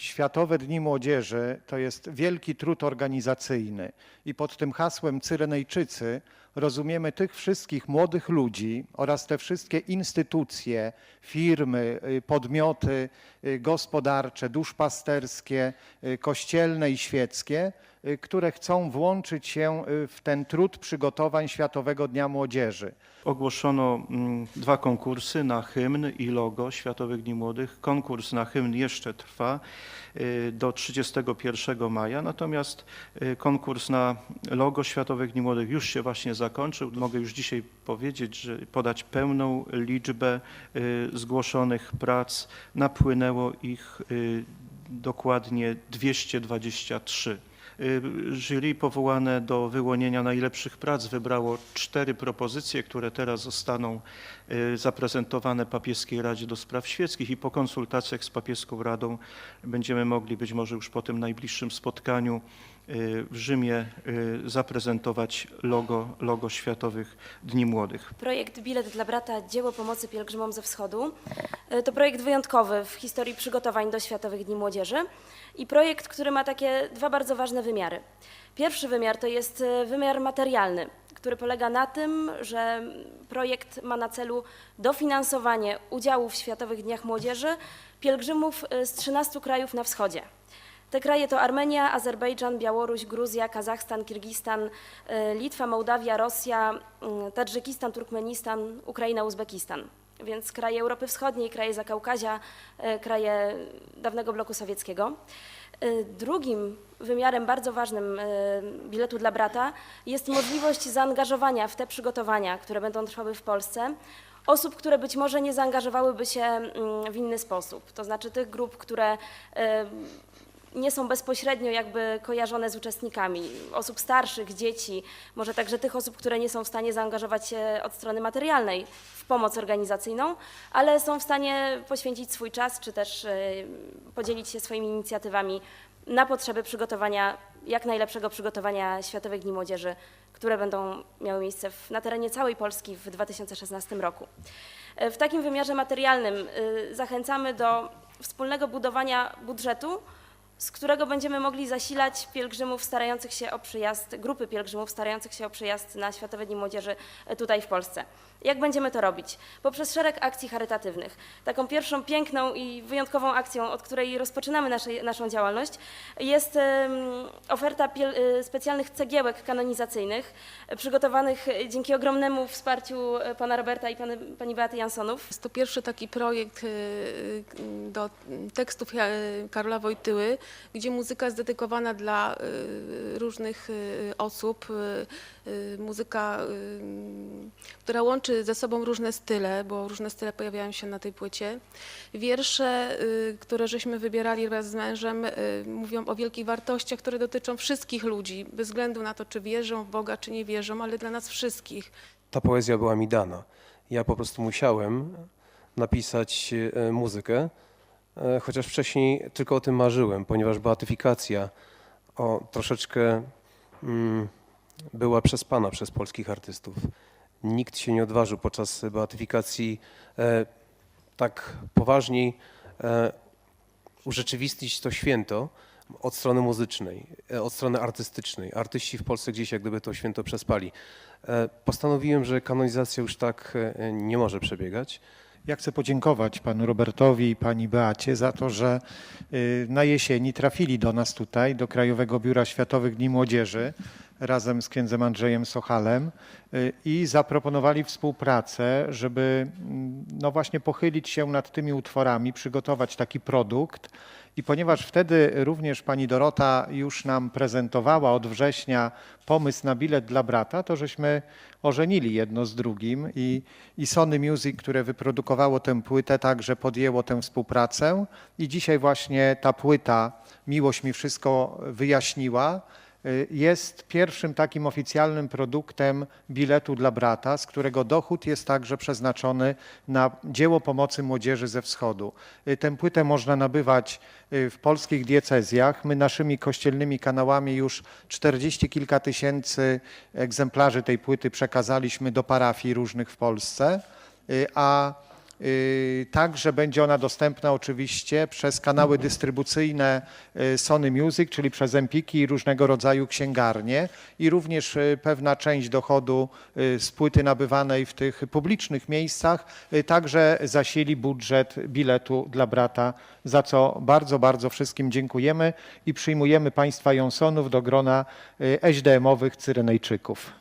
Światowe Dni Młodzieży to jest wielki trud organizacyjny i pod tym hasłem Cyrenejczycy rozumiemy tych wszystkich młodych ludzi oraz te wszystkie instytucje, firmy, y, podmioty y, gospodarcze, duszpasterskie, y, kościelne i świeckie, które chcą włączyć się w ten trud przygotowań Światowego Dnia Młodzieży. Ogłoszono mm, dwa konkursy na hymn i logo Światowych Dni Młodych. Konkurs na hymn jeszcze trwa do 31 maja, natomiast konkurs na logo Światowych Dni Młodych już się właśnie zakończył. Mogę już dzisiaj powiedzieć, że podać pełną liczbę y, zgłoszonych prac. Napłynęło ich y, dokładnie 223. Y, Jury powołane do wyłonienia najlepszych prac wybrało cztery propozycje, które teraz zostaną zaprezentowane Papieskiej Radzie do Spraw Świeckich i po konsultacjach z Papieską Radą będziemy mogli być może już po tym najbliższym spotkaniu w Rzymie y, zaprezentować logo, logo Światowych Dni Młodych. Projekt Bilet dla Brata Dzieło Pomocy Pielgrzymom ze Wschodu e, to projekt wyjątkowy w historii przygotowań do Światowych Dni Młodzieży i projekt, który ma takie dwa bardzo ważne wymiary. Pierwszy wymiar to jest wymiar materialny, który polega na tym, że projekt ma na celu dofinansowanie udziału w Światowych Dniach Młodzieży pielgrzymów z 13 krajów na wschodzie. Te kraje to Armenia, Azerbejdżan, Białoruś, Gruzja, Kazachstan, Kirgistan, e, Litwa, Mołdawia, Rosja, mm, Tadżykistan, Turkmenistan, Ukraina, Uzbekistan. Więc kraje Europy Wschodniej, kraje Zakaukazia, e, kraje dawnego bloku sowieckiego. Drugim wymiarem bardzo ważnym biletu dla brata jest możliwość zaangażowania w te przygotowania, które będą trwały w Polsce, osób, które być może nie zaangażowałyby się mm, w inny sposób. To znaczy tych grup, które nie są bezpośrednio jakby kojarzone z uczestnikami, osób starszych, dzieci, może także tych osób, które nie są w stanie zaangażować się od strony materialnej w pomoc organizacyjną, ale są w stanie poświęcić swój czas, czy też e, podzielić się swoimi inicjatywami na potrzeby przygotowania, jak najlepszego przygotowania Światowych Dni Młodzieży, które będą miały miejsce w, na terenie całej Polski w 2016 roku. E, W takim wymiarze materialnym y, zachęcamy do wspólnego budowania budżetu, z którego będziemy mogli zasilać pielgrzymów starających się o przyjazd, grupy pielgrzymów starających się o przyjazd na Światowe Dni Młodzieży e, tutaj w Polsce. Jak będziemy to robić? Poprzez szereg akcji charytatywnych. Taką pierwszą piękną i wyjątkową akcją, od której rozpoczynamy naszą działalność, jest oferta piel, e, specjalnych cegiełek kanonizacyjnych, e, przygotowanych dzięki ogromnemu wsparciu pana Roberta i pani, pani Beaty Jansonów. Jest to pierwszy taki projekt do tekstów Karola Wojtyły, gdzie muzyka jest dedykowana dla y, różnych y, osób. y, Muzyka, która łączy ze sobą różne style, bo różne style pojawiają się na tej płycie. Wiersze, które żeśmy wybierali wraz z mężem, mówią o wielkich wartościach, które dotyczą wszystkich ludzi, bez względu na to, czy wierzą w Boga, czy nie wierzą, ale dla nas wszystkich. ta poezja była mi dana. Ja po prostu musiałem napisać muzykę, chociaż wcześniej tylko o tym marzyłem, ponieważ beatyfikacja o, troszeczkę mm, była przespana przez polskich artystów. Nikt się nie odważył podczas beatyfikacji e, tak poważniej e, urzeczywistnić to święto od strony muzycznej, e, od strony artystycznej. Artyści w Polsce gdzieś jak gdyby to święto przespali. E, Postanowiłem, że kanonizacja już tak e, nie może przebiegać. Ja chcę podziękować panu Robertowi i pani Beacie za to, że y, na jesieni trafili do nas tutaj, do Krajowego Biura Światowych Dni Młodzieży razem z księdzem Andrzejem Sochalem y, i zaproponowali współpracę, żeby mm, no właśnie pochylić się nad tymi utworami, przygotować taki produkt. I ponieważ wtedy również pani Dorota już nam prezentowała od września pomysł na bilet dla brata, to żeśmy ożenili jedno z drugim i, i Sony Music, które wyprodukowało tę płytę, także podjęło tę współpracę i dzisiaj właśnie ta płyta Miłość mi wszystko wyjaśniła jest pierwszym takim oficjalnym produktem biletu dla brata, z którego dochód jest także przeznaczony na dzieło pomocy młodzieży ze wschodu. Y, Tę płytę można nabywać y, w polskich diecezjach. My naszymi kościelnymi kanałami już 40 kilka tysięcy egzemplarzy tej płyty przekazaliśmy do parafii różnych w Polsce, y, a y, tak, że będzie ona dostępna oczywiście przez kanały dystrybucyjne y, Sony Music, czyli przez Empiki i różnego rodzaju księgarnie i również y, pewna część dochodu z płyty nabywanej w tych publicznych miejscach także zasili budżet biletu dla brata, za co bardzo, bardzo wszystkim dziękujemy i przyjmujemy Państwa Jonsonów do grona SDM-owych Cyrenejczyków.